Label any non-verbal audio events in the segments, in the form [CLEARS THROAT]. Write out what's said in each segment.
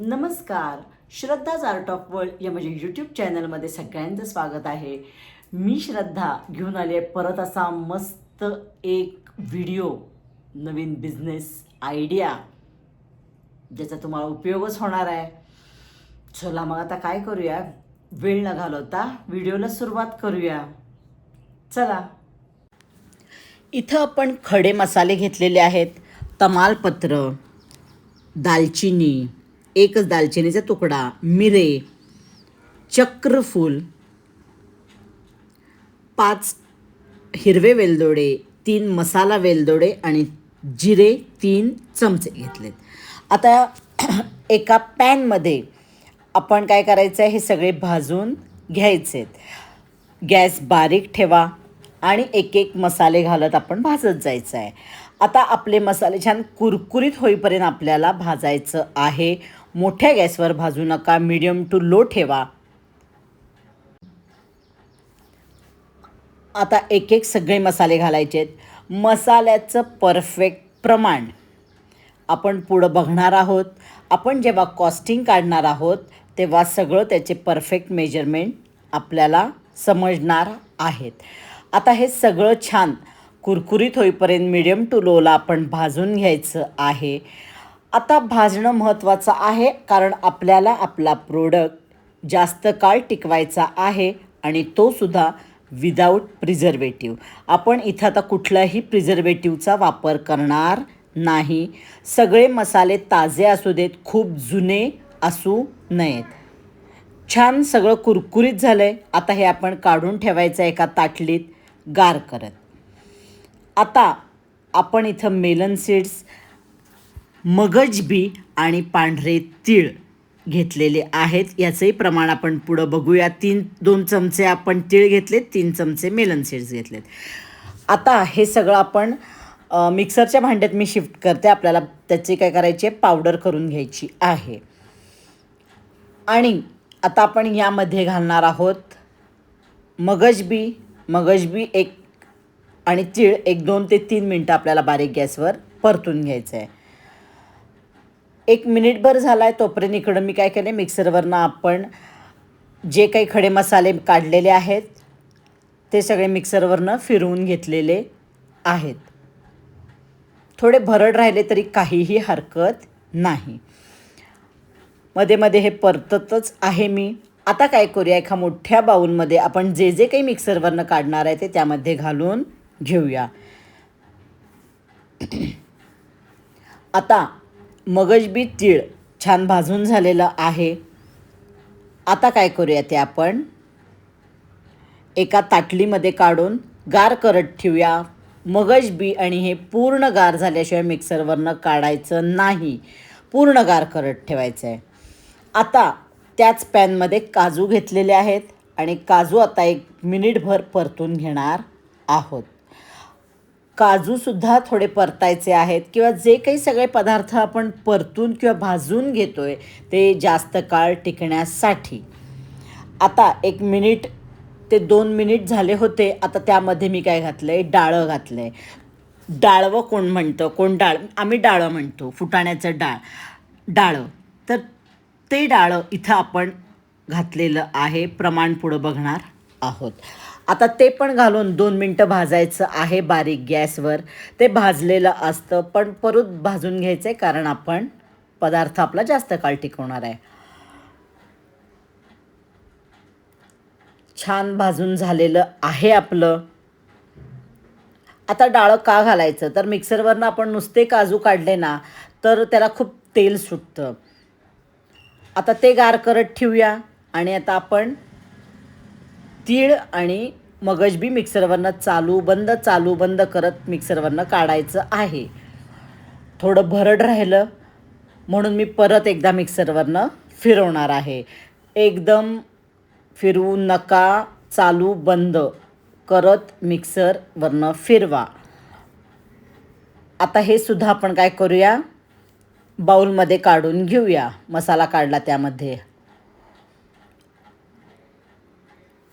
नमस्कार. श्रद्धाज art of world या माझ्या यूट्यूब चॅनलमध्ये सगळ्यांचं स्वागत आहे. मी श्रद्धा घेऊन आली आहे परत असा मस्त एक व्हिडिओ नवीन बिझनेस आयडिया ज्याचा तुम्हाला उपयोगच होणार आहे. चला मग आता काय करूया? वेळ न घालवता व्हिडिओला सुरुवात करूया. चला. इथं आपण खडे मसाले घेतलेले आहेत. तमालपत्र दालचिनी एकच दालचिनीचा तुकडा मिरे चक्रफूल पाच हिरवे वेलदोडे तीन मसाला वेलदोडे आणि जिरे तीन चमचे घेतलेत. आता [CLEARS THROAT] एका पॅनमध्ये आपण काय करायचं आहे? हे सगळे भाजून घ्यायचे गॅस बारीक ठेवा आणि एक एक मसाले घालत आपण भाजत जायचं आहे. आता आपले मसाले छान कुरकुरीत होईपर्यंत आपल्याला भाजायचं आहे. मोठ्या गॅसवर भाजू नका मीडियम टू लो ठेवा. आता एक एक सगळे मसाले घालायचे आहेत. मसाल्याचं परफेक्ट प्रमाण. आपण पुढं बघणार आहोत. आपण जेव्हा कॉस्टिंग काढणार आहोत तेव्हा सगळं त्याचे परफेक्ट मेजरमेंट आपल्याला समजणार आहेत. आता हे सगळं छान कुरकुरीत होईपर्यंत मिडियम टू लोला आपण भाजून घ्यायचं आहे. आता भाजणं महत्त्वाचं आहे कारण आपल्याला आपला प्रोडक्ट जास्त काळ टिकवायचा आहे आणि तो सुद्धा विदाऊट प्रिझर्वेटिव्ह आपण इथं आता कुठलाही प्रिझर्वेटिव्हचा वापर करणार नाही. सगळे मसाले ताजे असू देत खूप जुने असू नयेत. छान सगळं कुरकुरीत झालं आहे आता हे आपण काढून ठेवायचं एका ताटलीत गार करत. आता आपण इथं मेलन सीड्स मगज बी आणि पांढरे तीळ घेतलेले आहेत. याचंही प्रमाण आपण पुढं बघूया. तीन दोन चमचे आपण तीळ घेतलेत तीन चमचे मेलन सीड्स घेतलेत. आता हे सगळं आपण मिक्सरच्या भांड्यात मी शिफ्ट करते. आपल्याला त्याची काय करायची आहे? पावडर करून घ्यायची आहे. आणि आता आपण यामध्ये घालणार आहोत मगजबी मगजबी एक आणि तीळ एक दोन ते तीन मिनटं आपल्याला बारीक गॅसवर परतून घ्यायचं आहे. एक मिनिटभर झाला आहे तोपर्यंत इकडं मी काय केलं मिक्सरवरनं आपण जे काही खडे मसाले काढलेले आहेत ते सगळे मिक्सरवरनं फिरवून घेतलेले आहेत. थोडे भरड राहिले तरी काहीही हरकत नाही. मध्ये मध्ये हे परततच आहे मी. आता काय करूया? एका मोठ्या बाऊलमध्ये आपण जे जे काही मिक्सरवरनं काढणार आहे ते त्यामध्ये घालून घेऊया. आता मगजबी तीळ छान भाजून झालेलं आहे. आता काय करूया ते आपण? एका ताटलीमध्ये काढून गार करत ठेवूया. मगज बी आणि हे पूर्ण गार झाल्याशिवाय मिक्सरवरनं काढायचं नाही. पूर्ण गार करत ठेवायचं आहे आता त्याच पॅनमध्ये काजू घेतलेले आहेत आणि काजू आता एक मिनिटभर परतून घेणार आहोत. काजूसुद्धा थोडे परतायचे आहेत किंवा जे काही सगळे पदार्थ आपण परतून किंवा भाजून घेतो आहे ते जास्त काळ टिकण्यासाठी. आता एक मिनिट ते दोन मिनिट झाले होते आता त्यामध्ये मी काय घातलं आहे डाळं घातलं आहे डाळवं कोण म्हणतं? कोण डाळ? आम्ही डाळं म्हणतो फुटाण्याचं डाळ. डाळं. तर ते डाळं इथं आपण घातलेलं आहे प्रमाण पुढं बघणार आहोत. आता ते पण घालून दोन मिनटं भाजायचं आहे बारीक गॅसवर. ते भाजलेलं असतं पण परत भाजून घ्यायचं आहे कारण आपण पदार्थ आपला जास्त काळ टिकवणार आहे. छान भाजून झालेलं आहे आपलं. आता डाळं का घालायचं? तर मिक्सरवरनं आपण नुसते काजू काढले ना तर त्याला खूप तेल सुटतं. आता ते गार करत ठेवूया आणि आता आपण तीळ आणि मगजबी मिक्सरवरनं चालू बंद चालू बंद करत मिक्सरवरनं काढायचं आहे. थोडं भरड राहिलं म्हणून मी परत एकदा मिक्सरवरनं फिरवणार आहे. एकदम फिरवू नका चालू बंद करत मिक्सरवरनं फिरवा. आता हे सुद्धा आपण काय करूया? बाऊलमध्ये काढून घेऊया. मसाला काढला त्यामध्ये.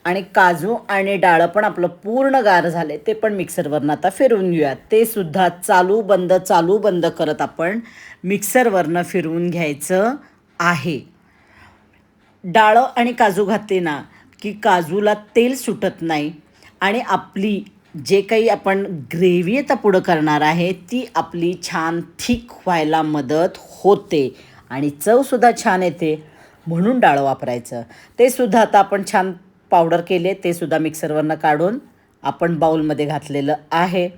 आणि काजू आणि डाळं पण आपलं पूर्ण गार झाले ते पण मिक्सरवरनं आता फिरवून घेऊयात. ते सुद्धा चालू बंद चालू बंद करत आपण मिक्सरवरनं फिरवून घ्यायचं आहे. डाळं आणि काजू घातले ना की काजूला तेल सुटत नाही आणि आपली जे काही आपण ग्रेव्ही आता पुढं करणार आहे ती आपली छान थिक व्हायला मदत होते आणि चवसुद्धा छान येते म्हणून डाळं वापरायचं. ते सुद्धा आता आपण छान पावडर केले ते सुद्धा मिक्सरवरनं काढून आपण बाऊलमध्ये घातलेलं आहे.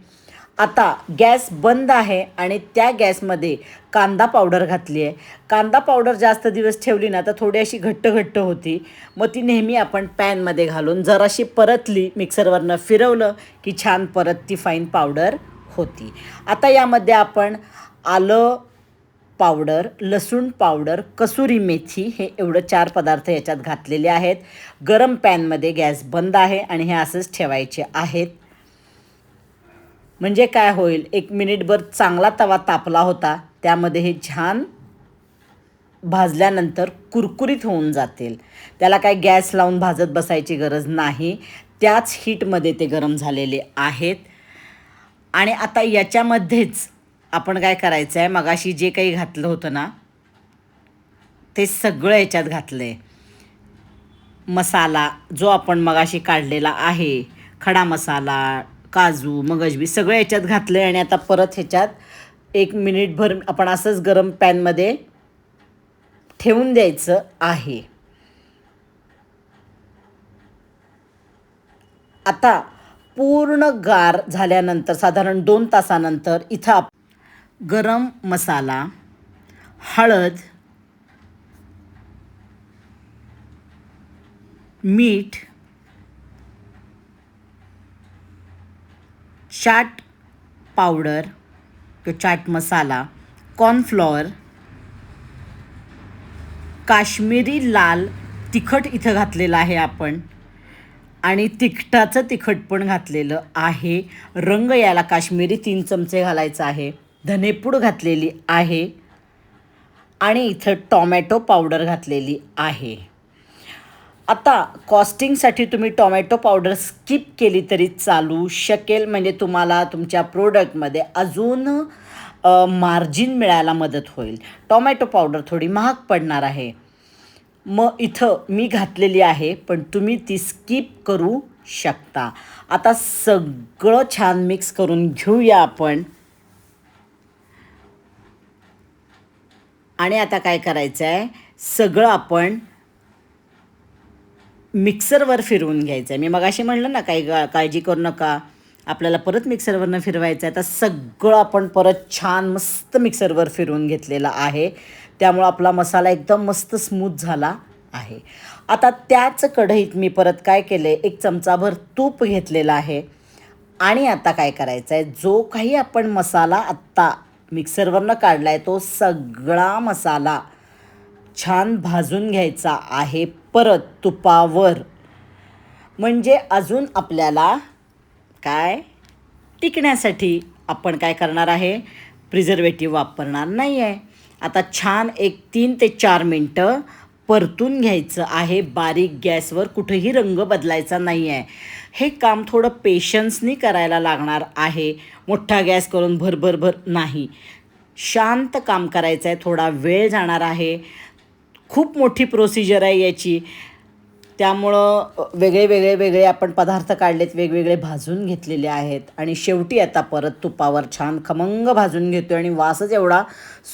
आता गॅस बंद आहे आणि त्या गॅसमध्ये कांदा पावडर घातली आहे. कांदा पावडर जास्त दिवस ठेवली ना तर थोडी अशी घट्ट घट्ट होती. मग ती नेहमी आपण पॅनमध्ये घालून जराशी परतली मिक्सरवरनं फिरवलं की छान परत ती फाईन पावडर होती. आता यामध्ये आपण आलं पावडर लसूण पावडर कसुरी मेथी हे एवढं चार पदार्थ याच्यात घातलेले आहेत. गरम पॅनमध्ये गॅस बंद आहे आणि हे असंच ठेवायचे आहेत. म्हणजे काय होईल? एक मिनिटभर चांगला तवा तापला होता त्यामध्ये हे छान भाजल्यानंतर कुरकुरीत होऊन जातील. त्याला काय गॅस लावून भाजत बसायची गरज नाही. त्याच हीटमध्ये ते गरम झालेले आहेत. आणि आता याच्यामध्येच आपण काय करायचं आहे मगाशी जे काही घातलं होतं ना ते सगळं याच्यात घातलं आहे मसाला जो आपण मगाशी काढलेला आहे खडा मसाला काजू मगजबी सगळं याच्यात घातलं आहे आणि आता परत ह्याच्यात एक मिनिटभर आपण असंच गरम पॅनमध्ये ठेवून द्यायचं आहे. आता पूर्ण गार झाल्यानंतर साधारण दोन तासानंतर इथं आप गरम मसाला हळद मीठ चाट पावडर किंवा चाट मसाला कॉर्नफ्लॉवर काश्मीरी लाल तिखट इथं घातलेलं आहे आपण. आणि तिखटाचं तिखट पण घातलेलं आहे. रंग याला काश्मीरी तीन चमचे घालायचं आहे. धनेपूड घातलेली आहे आणि इथं टॉमॅटो पावडर घातलेली आहे. आता कॉस्टिंगसाठी तुम्ही टॉमॅटो पावडर स्किप केली तरी चालू शकेल म्हणजे तुम्हाला तुमच्या प्रोडक्टमध्ये अजून मार्जिन मिळायला मदत होईल. टॉमॅटो पावडर थोडी महाग पडणार आहे. मग इथं मी घातलेली आहे पण तुम्ही ती स्किप करू शकता. आता सगळं छान मिक्स करून घेऊया आपण. आणि आता काय करायचं आहे सगळं आपण मिक्सरवर फिरवून घ्यायचं आहे मी मगाशी म्हणलं ना काही काळजी करू नका. आपल्याला परत मिक्सरवरनं फिरवायचं आहे आता सगळं आपण परत छान मस्त मिक्सरवर फिरवून घेतलेला आहे. त्यामुळं आपला मसाला एकदम मस्त स्मूथ झाला आहे. आता त्याच कढईत मी परत काय केलं आहे एक चमचाभर तूप घेतलेलं आहे. आणि आता काय करायचं आहे जो काही आपण मसाला आत्ता मिक्सरवरनं काढला आहे तो सगळा मसाला. छान भाजून घ्यायचा आहे परत तुपावर. म्हणजे अजून आपल्याला काय? टिकण्यासाठी आपण काय करणार आहे? प्रिझर्वेटिव्ह वापरणार नाही आहे आता छान एक तीन ते चार मिनटं परतून घ्यायचं आहे. बारीक गॅसवर कुठेही रंग बदलायचा नाही आहे हे काम थोडं पेशन्सनी करायला लागणार आहे. मोठा गॅस करून भर भर भर नाही. शांत काम करायचं आहे थोडा वेळ जाणार आहे. खूप मोठी प्रोसिजर आहे याची. त्यामुळं वेगळे वेगळे वेगळे आपण पदार्थ काढलेत वेगवेगळे भाजून घेतलेले आहेत. आणि शेवटी आता परत तुपावर छान खमंग भाजून घेतो आणि वासच एवढा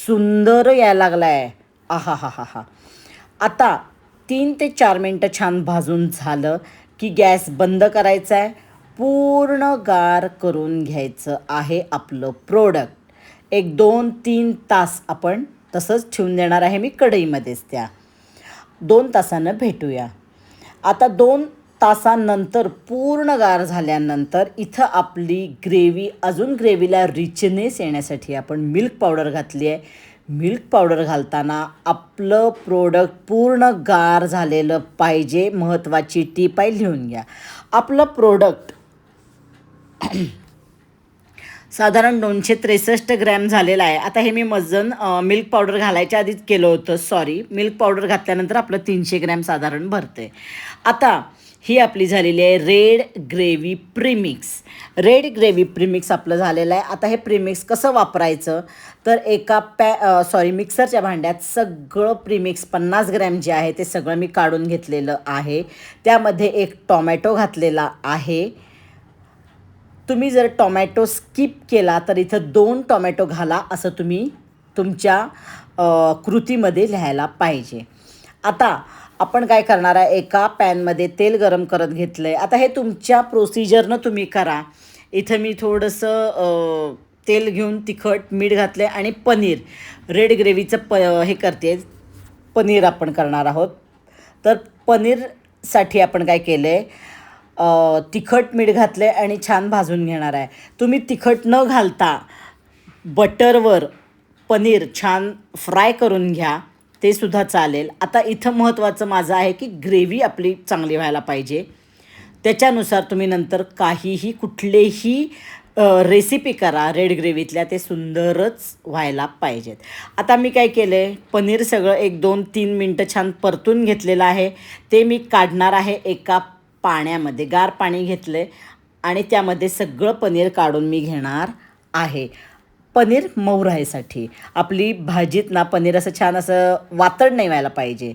सुंदर यायला लागला आहे आहा हा हा हा आता तीन ते चार मिनटं छान भाजून झालं की गॅस बंद करायचा आहे. पूर्ण गार करून घ्यायचं आहे आपलं प्रोडक्ट एक दोन तीन तास आपण तसंच ठेवून देणार आहे मी कढईमध्येच त्या. दोन तासानं भेटूया. आता दोन तासानंतर पूर्ण गार झाल्यानंतर इथं आपली ग्रेव्ही अजून ग्रेव्हीला रिचनेस येण्यासाठी आपण मिल्क पावडर घातली आहे. मिल्क पावडर घालताना आपलं प्रोडक्ट पूर्ण गार झालेलं पाहिजे महत्त्वाची टीप आहे लिहून घ्या. आपलं प्रोडक्ट [CLEARS THROAT] साधारण दोनशे त्रेसष्ट ग्रॅम झालेला आहे. आता हे मी वजन मिल्क पावडर घालायच्या आधीच केलं होतं. सॉरी मिल्क पावडर घातल्यानंतर आपलं तीनशे ग्रॅम साधारण भरते आता ही आपली झालेली आहे red gravy premix red gravy premix आपलं झालेलं आहे. आता हे प्रीमिक्स कसं वापरायचं? तर एका पॅ सॉरी मिक्सरच्या भांड्यात सगळं प्रीमिक्स पन्नास ग्रॅम जे आहे ते सगळं मी काढून घेतलेलं आहे. त्यामध्ये एक टॉमॅटो घातलेला आहे. तुम्ही जर टॉमॅटो स्किप केला तर इथं दोन टॉमॅटो घाला असं तुम्ही तुमच्या कृतीमध्ये लिहायला पाहिजे. आता आपण काय करणार आहे? एका पॅनमध्ये तेल गरम करत घेतलं आहे आता हे तुमच्या प्रोसिजरनं तुम्ही करा. इथं मी थोडंसं तेल घेऊन तिखट मीठ घातलं आहे आणि पनीर. रेड ग्रेव्हीचं प हे करते पनीर आपण करणार आहोत. तर पनीरसाठी आपण काय केलं आहे तिखट मीठ घातलं आहे आणि छान भाजून घेणार आहे. तुम्ही तिखट न घालता बटरवर पनीर छान फ्राय करून घ्या. ते सुद्धा चालेल. आता इथं महत्त्वाचं माझं आहे की ग्रेव्ही आपली चांगली व्हायला पाहिजे. त्याच्यानुसार तुम्ही नंतर काहीही कुठलेही रेसिपी करा. रेड ग्रेव्हीतल्या ते सुंदरच व्हायला पाहिजेत. आता मी काय केलं आहे पनीर सगळं एक दोन तीन मिनटं छान परतून घेतलेलं आहे. ते मी काढणार आहे एका पाण्यामध्ये. गार पाणी घेतलं आहे आणि त्यामध्ये सगळं पनीर काढून मी घेणार आहे. पनीर मऊ राहायसाठी आपली भाजीत ना पनीर असं छान असं वातड नाही व्हायला पाहिजे.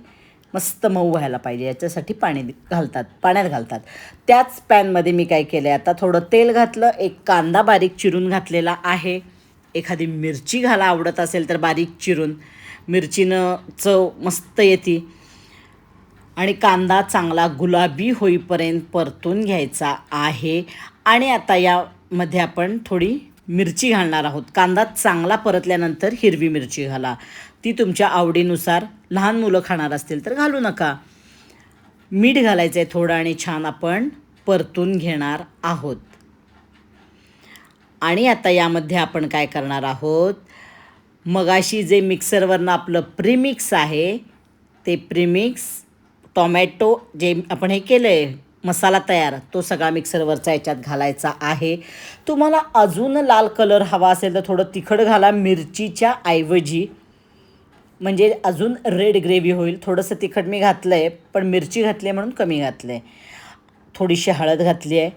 मस्त मऊ व्हायला पाहिजे. याच्यासाठी पाणी घालतात पाण्यात घालतात. त्याच पॅनमध्ये मी काय केलं आहे आता थोडं तेल घातलं एक कांदा बारीक चिरून घातलेला आहे. एखादी मिरची घाला आवडत असेल तर बारीक चिरून. मिरचीनं चव मस्त येते. आणि कांदा चांगला गुलाबी होईपर्यंत परतून घ्यायचा आहे. आणि आता यामध्ये आपण थोडी मिरची घालणार आहोत. कांदा चांगला परतल्यानंतर हिरवी मिरची घाला. ती तुमच्या आवडीनुसार लहान मुलं खाणार असतील तर घालू नका. मीठ घालायचं आहे थोडं आणि छान आपण परतून घेणार आहोत. आणि आता यामध्ये आपण काय करणार आहोत? मगाशी जे मिक्सरवरनं आपलं प्रीमिक्स आहे ते प्रीमिक्स टॉमॅटो जे आपण हे केलं आहे मसाला तयार तो सगळा मिक्सरवरचा याच्यात घालायचा आहे. तुम्हाला अजून लाल कलर हवा असेल तर थोडं तिखट घाला मिरचीच्या ऐवजी. म्हणजे अजून रेड ग्रेव्ही होईल. थोडंसं तिखट मी घातलं आहे पण मिरची घातली आहे म्हणून कमी घातलं आहे थोडीशी हळद घातली आहे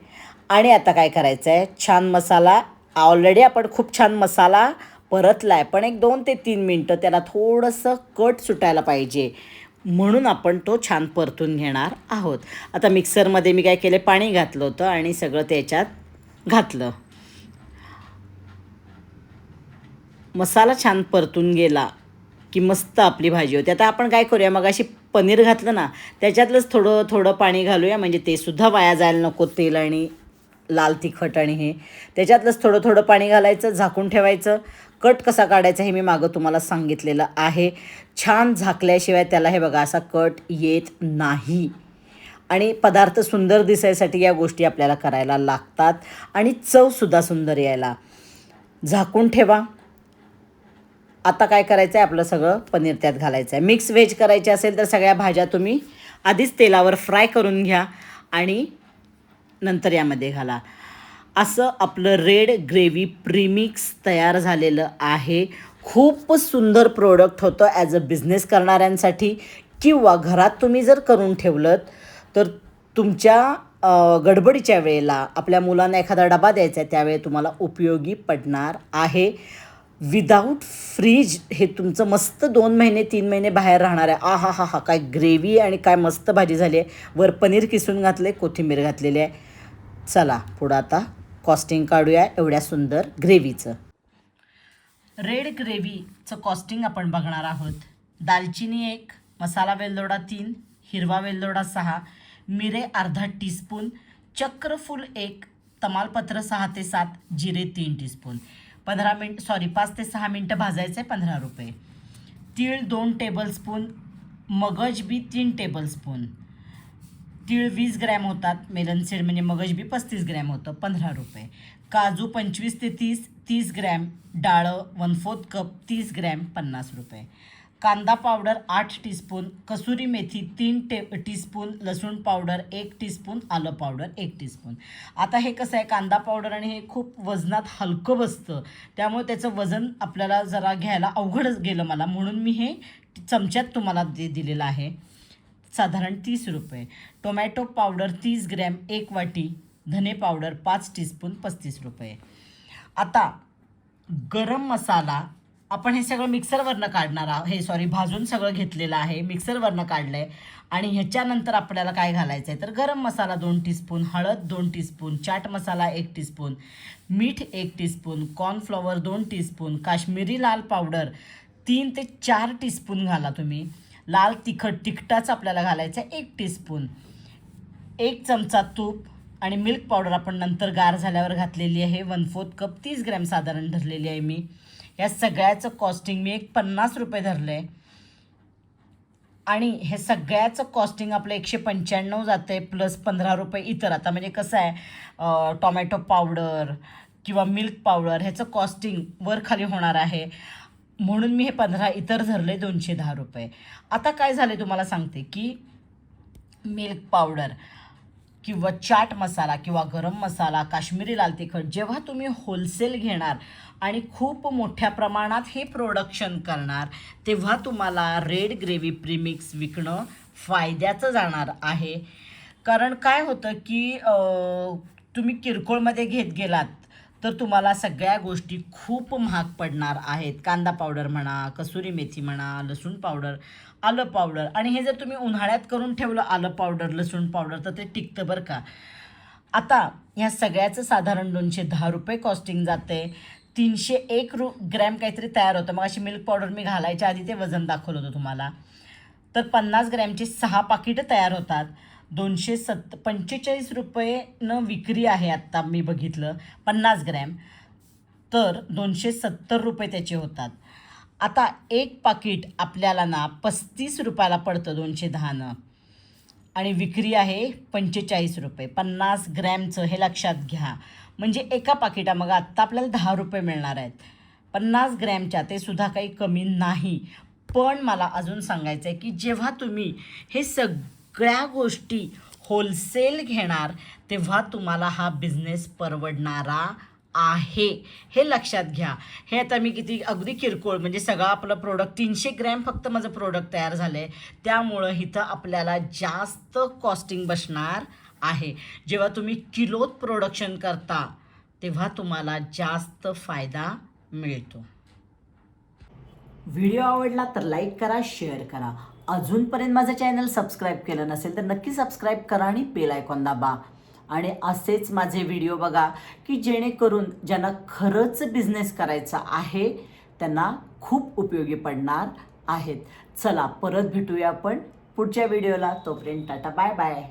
आणि आता काय करायचं आहे छान मसाला. ऑलरेडी आपण खूप छान मसाला परतला आहे पण एक दोन ते तीन मिनटं त्याला थोडंसं कट सुटायला पाहिजे. म्हणून आपण तो छान परतून घेणार आहोत. आता मिक्सरमध्ये मी काय केले? पाणी घातलं होतं आणि सगळं त्याच्यात घातलं. मसाला छान परतून गेला की मस्त आपली भाजी होते. आता आपण काय करूया? मग अशी पनीर घातलं ना त्याच्यातलंच थोडं थोडं पाणी घालूया. म्हणजे ते सुद्धा वाया जायला नको तेल आणि लाल तिखट आणि हे. त्याच्यातलंच थोडं थोडं पाणी घालायचं झाकून ठेवायचं. कट कसा काढायचा हे मी मागं तुम्हाला सांगितलेलं आहे. छान झाकल्याशिवाय त्याला हे बघा असा कट येत नाही. आणि पदार्थ सुंदर दिसायसाठी या गोष्टी आपल्याला करायला लागतात. आणि चवसुद्धा सुंदर यायला. झाकून ठेवा. आता काय करायचं आहे आपलं सगळं पनीर त्यात घालायचं आहे मिक्स व्हेज करायचे असेल तर सगळ्या भाज्या तुम्ही आधीच तेलावर फ्राय करून घ्या. आणि नंतर यामध्ये घाला. असं आपलं रेड ग्रेव्ही प्रीमिक्स तयार झालेलं आहे. खूप सुंदर प्रोडक्ट होतं ॲज अ बिझनेस करणाऱ्यांसाठी किंवा घरात तुम्ही जर करून ठेवलं तर तुमच्या गडबडीच्या वेळेला आपल्या मुलांना एखादा डबा द्यायचा आहे त्यावेळी तुम्हाला उपयोगी पडणार आहे. विदाऊट फ्रीज हे तुमचं मस्त दोन महिने तीन महिने बाहेर राहणार आहे. आ हा हा हा काय ग्रेव्ही आणि काय मस्त भाजी झाली आहे. वर पनीर किसून घातले कोथिंबीर घातलेली आहे. चला पुढं आता कॉस्टिंग काढूया एवढ्या सुंदर ग्रेव्हीचं रेड ग्रेव्हीचं कॉस्टिंग आपण बघणार आहोत. दालचिनी एक मसाला वेलदोडा तीन हिरवा वेलदोडा सहा मिरे अर्धा टीस्पून चक्रफूल एक तमालपत्र सहा ते सात जिरे तीन टीस्पून पंधरा मिनट सॉरी पाच ते सहा मिनटं भाजायचे पंधरा रुपये. तीळ दोन टेबलस्पून मगज बी तीन टेबलस्पून तीळ वीस ग्रॅम होतात. मेलन सीड म्हणजे मगज बी पस्तीस ग्रॅम होतं. पंधरा रुपये. काजू पंचवीस ते तीस तीस ग्रॅम. डाळं वन फोर्थ कप तीस ग्रॅम पन्नास रुपये. कांदा पावडर आठ टीस्पून कसुरी मेथी तीन टे टीस्पून लसूण पावडर एक टीस्पून आलं पावडर एक टीस्पून आता हे कसं आहे? कांदा पावडर आणि हे खूप वजनात हलकं बसतं. त्यामुळे त्याचं वजन आपल्याला जरा घ्यायला अवघडच गेलं मला. म्हणून मी हे चमच्यात तुम्हाला दे दिलेलं आहे. साधारण तीस रुपये. टोमॅटो पावडर तीस ग्रॅम एक वाटी. धने पावडर पाच टीस्पून पस्तीस रुपये. आता गरम मसाला आपण हे सगळं मिक्सरवरनं काढणार आहोत हे सॉरी भाजून सगळं घेतलेलं आहे. मिक्सरवरनं काढलं आहे आणि ह्याच्यानंतर आपल्याला काय घालायचं आहे तर गरम मसाला दोन टीस्पून हळद दोन टीस्पून चाट मसाला एक टीस्पून मीठ एक टीस्पून कॉर्नफ्लॉवर दोन टीस्पून काश्मीरी लाल पावडर तीन ते चार टीस्पून घाला तुम्ही. लाल तिखट तिखटाच आपल्याला घालायचं आहे. एक टीस्पून एक चमचा तूप आणि मिल्क पावडर आपण नंतर गार झाल्यावर घातलेली आहे. वन फोर्थ कप तीस ग्रॅम साधारण धरलेली आहे मी. या सगळ्याचं कॉस्टिंग मी एक पन्नास रुपये धरलं आहे आणि हे सगळ्याचं कॉस्टिंग आपलं एकशे पंच्याण्णव जातं आहे प्लस पंधरा रुपये इतर. आता म्हणजे कसं आहे टॉमॅटो पावडर किंवा मिल्क पावडर ह्याचं कॉस्टिंग वर खाली होणार आहे. म्हणून मी हे पंधरा इतर धरले दोनशे दहा रुपये. आता काय झाले तुम्हाला सांगते की मिल्क पावडर किंवा चाट मसाला किंवा गरम मसाला काश्मीरी लाल तिखट जेव्हा तुम्ही होलसेल घेणार आणि खूप मोठ्या प्रमाणात हे प्रोडक्शन करणार तेव्हा तुम्हाला रेड ग्रेव्ही प्रीमिक्स विकणं फायद्याचं जाणार आहे. कारण काय होतं की तुम्ही किरकोळमध्ये घेत गेलात तर तुम्हाला सगळ्या गोष्टी खूप महाग पडणार आहेत. कांदा पावडर म्हणा कसुरी मेथी म्हणा लसूण पावडर आलं पावडर आणि हे जर तुम्ही उन्हाळ्यात करून ठेवलं आलं पावडर लसूण पावडर तर ते टिकतं बरं का? आता ह्या सगळ्याचं साधारण दोनशे दहा रुपये कॉस्टिंग जाते तीनशे एक रु ग्रॅम काहीतरी तयार होतं. मग अशी मिल्क पावडर मी घालायच्या आधी ते वजन दाखवलं होतं तुम्हाला. तर पन्नास ग्रॅमची सहा पाकिटं तयार होतात. दोनशे सत्त पंचेचाळीस रुपयेनं विक्री आहे आत्ता मी बघितलं पन्नास ग्रॅम. तर दोनशे सत्तर रुपये त्याचे होतात. आता एक पाकिट आपल्याला ना पस्तीस रुपयाला पडतं दोनशे दहानं. आणि विक्री आहे पंचेचाळीस रुपये पन्नास ग्रॅमचं हे लक्षात घ्या. म्हणजे एका पाकिटा मग आत्ता आपल्याला दहा रुपये मिळणार आहेत. पन्नास ग्रॅमच्या ते सुद्धा काही कमी नाही. पण मला अजून सांगायचं आहे की जेव्हा तुम्ही हे सग सगळ्या गोष्टी होलसेल घेणार तेव्हा तुम्हाला हा बिझनेस परवडणारा आहे. हे लक्षात घ्या. हे आता मी किती अगदी किरकोळ म्हणजे सगळं आपलं प्रोडक्ट तीनशे ग्रॅम फक्त माझं प्रोडक्ट तयार झालं आहे त्यामुळं इथं आपल्याला जास्त कॉस्टिंग बसणार आहे. जेव्हा तुम्ही किलोत प्रोडक्शन करता तेव्हा तुम्हाला जास्त फायदा मिळतो. व्हिडिओ आवडला तर लाईक करा शेअर करा. अजूनपर्यंत माझं चॅनल सबस्क्राईब केलं नसेल तर नक्की सबस्क्राईब करा आणि बेल आयकॉन दाबा. आणि असेच माझे व्हिडिओ बघा की जेणेकरून ज्यांना खरंच बिझनेस करायचा आहे त्यांना खूप उपयोगी पडणार आहेत. चला परत भेटूया आपण पुढच्या व्हिडिओला. तोपर्यंत टाटा बाय बाय.